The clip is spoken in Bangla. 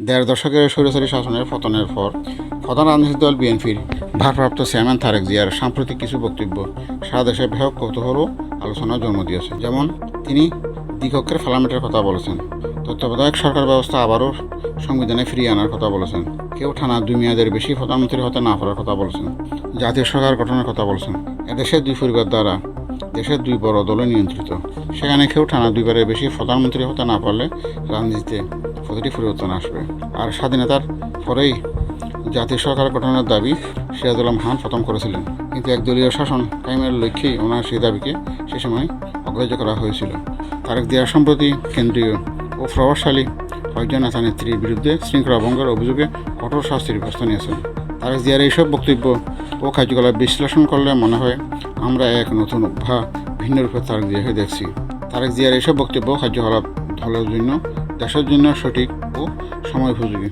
দেড় দশকের স্বৈরাচারী শাসনের পতনের পর প্রধান রাজনৈতিক দল বিএনপির ভারপ্রাপ্ত চেয়ারম্যান তারেক জিয়ার সাম্প্রতিক কিছু বক্তব্য সারা দেশে ব্যাপক কৌতূহল আলোচনার জন্ম দিয়েছে। যেমন তিনি দ্বিকক্ষের ফার্লামেন্টের কথা বলেছেন, তত্ত্বাবধায়ক সরকার ব্যবস্থা আবারও সংবিধানে ফিরিয়ে আনার কথা বলেছেন, কেউ টানা দুই মেয়াদের বেশি প্রধানমন্ত্রী হতে না পারার কথা বলেছেন, জাতীয় সরকার গঠনের কথা বলেছেন। এদেশের দুই পরিবার দ্বারা দেশের দুই বড় দলে নিয়ন্ত্রিত। সেখানে কেউ টানা দুইবারের বেশি প্রধানমন্ত্রী হতে না পারলে রাজনীতিতে প্রতিটি পরিবর্তন আসবে। আর স্বাধীনতার পরেই জাতীয় সরকার গঠনের দাবি সিরাজুল খান প্রথম করেছিলেন। কিন্তু একদলীয় শাসন কায়েমের লক্ষ্যেই ওনার সেই দাবিকে সে সময় অগ্রাহ্য করা হয়েছিল। তারেক জিয়ার সম্প্রতি কেন্দ্রীয় ও প্রভাবশালী কয়েকজন নেতা নেত্রীর বিরুদ্ধে শৃঙ্খলা ভঙ্গের অভিযোগে কঠোর শাস্তির ব্যবস্থা নিয়েছেন। তারেক জিয়ার এইসব বক্তব্য ও কার্যকলাপ বিশ্লেষণ করলে মনে হয় আমরা এক নতুন বা ভিন্ন রূপে তারেক জিয়াকে দেখছি। তারেক জিয়ার এসব বক্তব্য কার্যকলাপ দলের জন্য, দেশের জন্য সঠিক ও সময় উপযোগী।